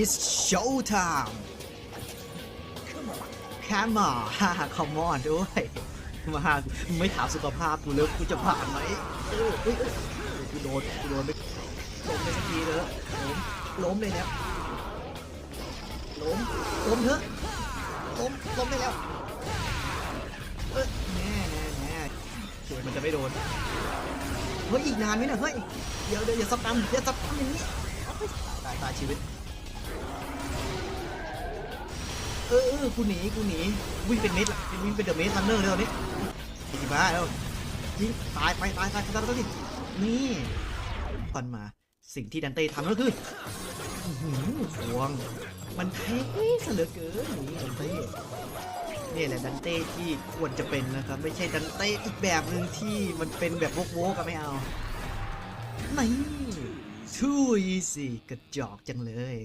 is show time come on ฮ่า come on ด้วย มาไม่ถามสุขภาพกูเลยกูจะผ่านไหมเออเอ้ยเอ้ยกูโดนกูโดนไม่ล้มไปสักทีเลยล้มล้มเลยเนี่ยล้มล้มเถอะล้มล้มได้แล้วเออแน่แน่แน่เดี๋ยวมันจะไม่โดนเฮ้ยอีกนานไหมเนี่ยเฮ้ยเดี๋ยวเดี๋ยวอย่าซับตามอย่าซับตามอย่างนี้ตายตายชีวิต เออเออกูหนีกูหนีวิ่งเป็นเมดละวิ่งเป็นเดอะเมดรันเนอร์เลยตอนนี้จีบ้าแล้วยิงตายไปตายตายตายตายตายนี่ฟันมาสิ่งที่ดันเต้ทำก็คือหวง มันเท่เหลือเกินนี่ดันเต้นี่แหละดันเต้ที่ควรจะเป็นนะครับ ไม่ใช่ดันเต้อีกแบบหนึ่งที่มันเป็นแบบโวกโวก็ไม่เอานี่ too easy กระจอกจังเลย